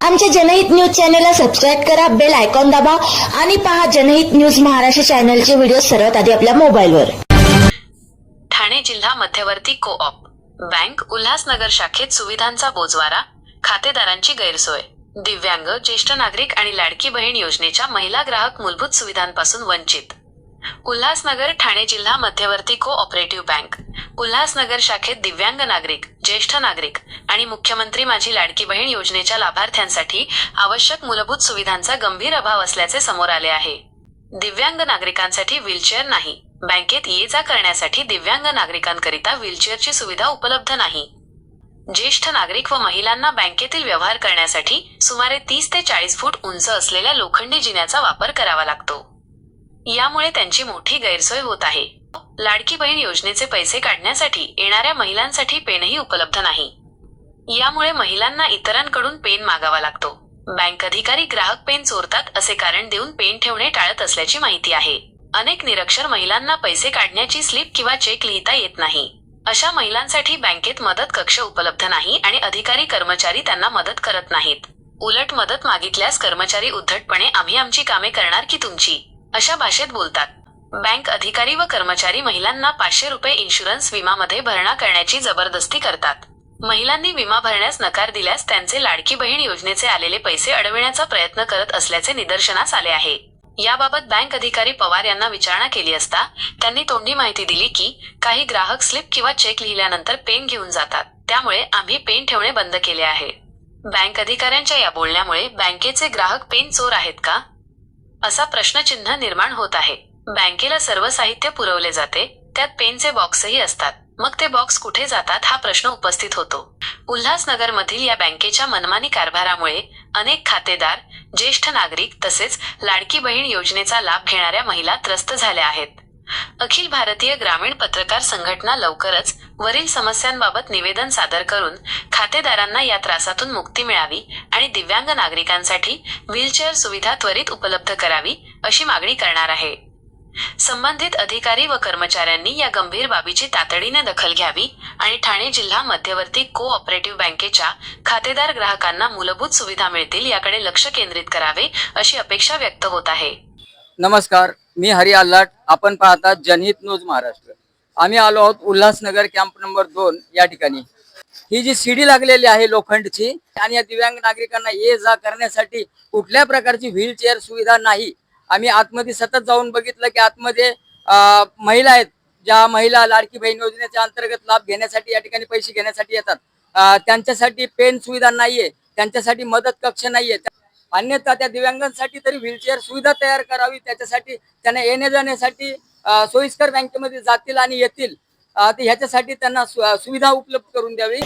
आमच्या जनहित न्यूज चॅनलला सबस्क्राईब करा बेल आयकॉन दाबा आणि पहा जनहित न्यूज महाराष्ट्र चॅनलचे व्हिडिओ सर्वात आधी आपल्या मोबाईलवर. ठाणे जिल्हा मध्यवर्ती को ऑप बँक उल्हासनगर शाखेत सुविधांचा बोजवारा खातेदारांची गैरसोय. दिव्यांग ज्येष्ठ नागरिक आणि लाडकी बहीण योजनेच्या महिला ग्राहक मूलभूत सुविधांपासून वंचित. उल्हासनगर ठाणे जिल्हा मध्यवर्ती को ऑपरेटिव्ह बँक उल्हासनगर शाखेत दिव्यांग नागरिक ज्येष्ठ नागरिक आणि मुख्यमंत्री माझी लाडकी बहीण योजनेच्या लाभार्थ्यांसाठी आवश्यक मूलभूत सुविधांचा गंभीर अभाव असल्याचे समोर आले आहे. दिव्यांग नागरिकांसाठी व्हीलचेअर नाही. बँकेत ये जा करण्यासाठी दिव्यांग नागरिकांकरिता व्हीलचेअरची सुविधा उपलब्ध नाही. ज्येष्ठ नागरिक व महिलांना बँकेतील व्यवहार करण्यासाठी सुमारे तीस ते चाळीस फूट उंच असलेल्या लोखंडी जिन्याचा वापर करावा लागतो. यामुळे त्यांची मोठी गैरसोय होत आहे. लाडकी बहीण योजनेचे पैसे काढण्यासाठी येणाऱ्या महिलांसाठी पेनही उपलब्ध नाही. यामुळे महिलांना इतरांकडून पेन मागावा लागतो. बँक अधिकारी ग्राहक पेन चोरतात असे कारण देऊन पेन ठेवणे टाळत असल्याची माहिती आहे. अनेक निरक्षर महिलांना पैसे काढण्याची स्लिप किंवा चेक लिहिता येत नाही. अशा महिलांसाठी बँकेत मदत कक्ष उपलब्ध नाही आणि अधिकारी कर्मचारी त्यांना मदत करत नाहीत. उलट मदत मागितल्यास कर्मचारी उद्धटपणे आम्ही आमची कामे करणार की तुमची? अशा भाषेत बोलतात. बँक अधिकारी व कर्मचारी महिलांना पाचशे रुपये इन्शुरन्स विमामध्ये भरणा करण्याची जबरदस्ती करतात. महिलांनी विमा भरण्यास नकार दिल्यास त्यांचे लाडकी बहीण योजनेचे आलेले पैसे अडविण्याचा प्रयत्न करत असल्याचे निदर्शनास आले आहे. याबाबत बँक अधिकारी पवार यांना विचारणा केली असता त्यांनी तोंडी माहिती दिली की काही ग्राहक स्लिप किंवा चेक लिहिल्यानंतर पेन घेऊन जातात. त्यामुळे आम्ही पेन ठेवणे बंद केले आहे. बँक अधिकाऱ्यांच्या या बोलण्यामुळे बँकेचे ग्राहक पेन चोर आहेत का? असा प्रश्नचिन्ह निर्माण होत आहे. बँकेला सर्व साहित्य पुरवले जाते. त्यात पेनचे बॉक्सही असतात. मग ते बॉक्स कुठे जातात हा प्रश्न उपस्थित होतो. उल्हासनगर मधील या बँकेच्या मनमानी कारभारामुळे अनेक खातेदार ज्येष्ठ नागरिक तसेच लाडकी बहीण योजनेचा लाभ घेणाऱ्या महिला त्रस्त झाल्या आहेत. अखिल भारतीय ग्रामीण पत्रकार संघटना लवकरच वरील समस्यांबाबत निवेदन सादर करून खातेदारांना या त्रासातून मुक्ती मिळावी आणि दिव्यांग नागरिकांसाठी व्हीलचेअर सुविधा त्वरित उपलब्ध करावी अशी मागणी करणार आहे. संबंधित अधिकारी व कर्मचाऱ्यांनी या गंभीर बाबीची तातडीने दखल घ्यावी आणि ठाणे जिल्हा मध्यवर्ती को ऑपरेटिव्ह बँकेच्या खातेदार ग्राहकांना मूलभूत सुविधा मिळतील याकडे लक्ष केंद्रित करावे अशी अपेक्षा व्यक्त होत आहे. नमस्कार मी हरी आल्लाट आपण पाहता जनहित न्यूज महाराष्ट्र. आम्ही आलो आहोत उल्हासनगर कॅम्प नंबर दोन या ठिकाणी. ही जी सीडी लागलेली आहे लोखंडची आणि या दिव्यांग नागरिकांना ये जा करण्यासाठी कुठल्या प्रकारची व्हीलचेअर सुविधा नाही आम्ही आतमध्ये सतत जाऊन बघितलं की आतमध्ये महिला आहेत ज्या महिला लाडकी बहीण योजनेच्या अंतर्गत लाभ घेण्यासाठी या ठिकाणी पैसे घेण्यासाठी येतात. त्यांच्यासाठी पेन सुविधा नाहीये त्यांच्यासाठी मदत कक्ष नाहीये. अन्यथा त्या दिव्यांगांसाठी तरी व्हीलचेअर सुविधा तयार करावी त्याच्यासाठी त्यांना येण्या जाण्यासाठी सोयीस्कर बँकेमध्ये जातील आणि येतील. ह्याच्यासाठी त्यांना सुविधा उपलब्ध करून द्यावी.